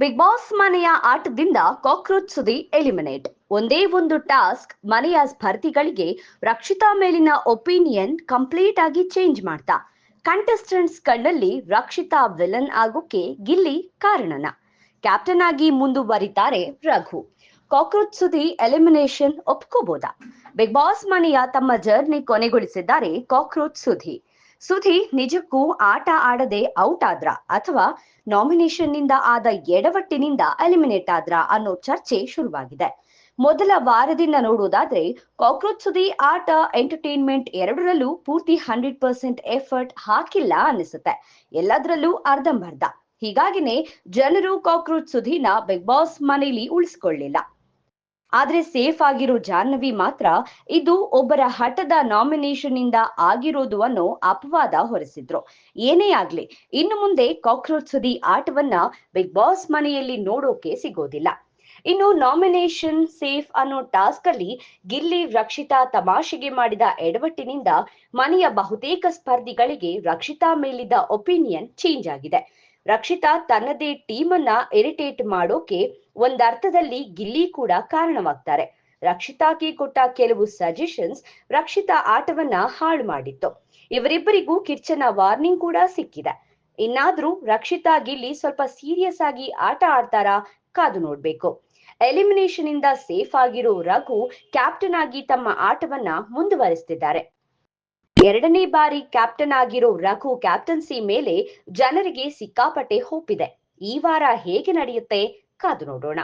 Big boss ಮನೆಯ ಆಟದಿಂದ cockroach ಸುದಿ eliminate ಒಂದೇ ಒಂದು ಟಾಸ್ಕ್ ಮನೆಯ ಸ್ಪರ್ಧಿಗಳಿಗೆ ರಕ್ಷಿತಾ ಮೇಲಿನ ಒಪಿನಿಯನ್ ಕಂಪ್ಲೀಟ್ ಆಗಿ ಚೇಂಜ್ ಮಾಡ್ತಾ. ಕಂಟೆಸ್ಟೆಂಟ್ಸ್ ಕಣ್ಣಲ್ಲಿ ರಕ್ಷಿತಾ ವಿಲನ್ ಆಗೋಕೆ ಗಿಲ್ಲಿ ಕಾರಣನ. ಕ್ಯಾಪ್ಟನ್ ಆಗಿ ಮುಂದುವರಿತಾರೆ ರಘು. ಕಾಕ್ರೋಚ್ ಸುದಿ ಎಲಿಮಿನೇಷನ್ ಒಪ್ಕೋಬೋದಾ? ಬಿಗ್ ಬಾಸ್ ಮನೆಯ ತಮ್ಮ ಜರ್ನಿ ಕೊನೆಗೊಳಿಸಿದ್ದಾರೆ ಕಾಕ್ರೋಚ್ ಸುಧಿ ಸುಧಿ ನಿಜಕ್ಕೂ ಆಟ ಆಡದೆ ಔಟ್ ಆದ್ರ ಅಥವಾ ನಾಮಿನೇಷನ್ನಿಂದ ಆದ ಎಡವಟ್ಟಿನಿಂದ ಎಲಿಮಿನೇಟ್ ಆದ್ರ ಅನ್ನೋ ಚರ್ಚೆ ಶುರುವಾಗಿದೆ. ಮೊದಲ ವಾರದಿಂದ ನೋಡುವುದಾದ್ರೆ ಕಾಕ್ರೋಚ್ ಸುದಿ ಆಟ, ಎಂಟರ್ಟೈನ್ಮೆಂಟ್ ಎರಡರಲ್ಲೂ ಪೂರ್ತಿ ಹಂಡ್ರೆಡ್ ಪರ್ಸೆಂಟ್ ಎಫರ್ಟ್ ಹಾಕಿಲ್ಲ ಅನಿಸುತ್ತೆ ಎಲ್ಲದರಲ್ಲೂ ಅರ್ಧಂಬರ್ಧ. ಹೀಗಾಗಿನೇ ಜನರು ಕಾಕ್ರೋಚ್ ಸುಧಿನ ಬಿಗ್ ಬಾಸ್ ಮನೆಯಲ್ಲಿ ಉಳಿಸ್ಕೊಳ್ಳಿಲ್ಲ. ಆದ್ರೆ ಸೇಫ್ ಆಗಿರೋ ಜಾಹ್ನವಿ ಮಾತ್ರ ಇದು ಒಬ್ಬರ ಹಠದ ನಾಮಿನೇಷನ್ ಇಂದ ಆಗಿರೋದು ಅನ್ನೋ ಅಪವಾದ ಹೊರಿಸಿದ್ರು. ಏನೇ ಆಗ್ಲಿ, ಇನ್ನು ಮುಂದೆ ಕಾಕ್ರೋಚ್ ಸುದಿ ಆಟವನ್ನ ಬಿಗ್ ಬಾಸ್ ಮನೆಯಲ್ಲಿ ನೋಡೋಕೆ ಸಿಗೋದಿಲ್ಲ. ಇನ್ನು ನಾಮಿನೇಷನ್ ಸೇಫ್ ಅನ್ನೋ ಟಾಸ್ಕ್ ಅಲ್ಲಿ ಗಿಲ್ಲಿ ರಕ್ಷಿತಾ ತಮಾಷೆಗೆ ಮಾಡಿದ ಎಡವಟ್ಟಿನಿಂದ ಮನೆಯ ಬಹುತೇಕ ಸ್ಪರ್ಧಿಗಳಿಗೆ ರಕ್ಷಿತಾ ಮೇಲಿದ್ದ ಒಪಿನಿಯನ್ ಚೇಂಜ್ ಆಗಿದೆ. ರಕ್ಷಿತಾ ತನ್ನದೇ ಟೀಮ್ ಅನ್ನ ಇರಿಟೇಟ್ ಮಾಡೋಕೆ ಒಂದರ್ಥದಲ್ಲಿ ಗಿಲ್ಲಿ ಕೂಡ ಕಾರಣವಾಗ್ತಾರೆ. ರಕ್ಷಿತಾಗೆ ಕೊಟ್ಟ ಕೆಲವು ಸಜೆಷನ್ಸ್ ರಕ್ಷಿತಾ ಆಟವನ್ನ ಹಾಳು ಮಾಡಿತ್ತು. ಇವರಿಬ್ಬರಿಗೂ ಕಿರ್ಚನ ವಾರ್ನಿಂಗ್ ಕೂಡ ಸಿಕ್ಕಿದೆ. ಇನ್ನಾದ್ರೂ ರಕ್ಷಿತಾ ಗಿಲ್ಲಿ ಸ್ವಲ್ಪ ಸೀರಿಯಸ್ ಆಗಿ ಆಟ ಆಡ್ತಾರಾ ಕಾದು ನೋಡ್ಬೇಕು. ಎಲಿಮಿನೇಷನ್ ಇಂದ ಸೇಫ್ ಆಗಿರೋ ರಘು ಕ್ಯಾಪ್ಟನ್ ಆಗಿ ತಮ್ಮ ಆಟವನ್ನ ಮುಂದುವರಿಸ್ತಿದ್ದಾರೆ. ಎರಡನೇ ಬಾರಿ ಕ್ಯಾಪ್ಟನ್ ಆಗಿರೋ ರಘು ಕ್ಯಾಪ್ಟನ್ಸಿ ಮೇಲೆ ಜನರಿಗೆ ಸಿಕ್ಕಾಪಟ್ಟೆ ಹೋಪ್ ಇದೆ ಈ ವಾರ ಹೇಗೆ ನಡೆಯುತ್ತೆ ಕಾದು ನೋಡೋಣ.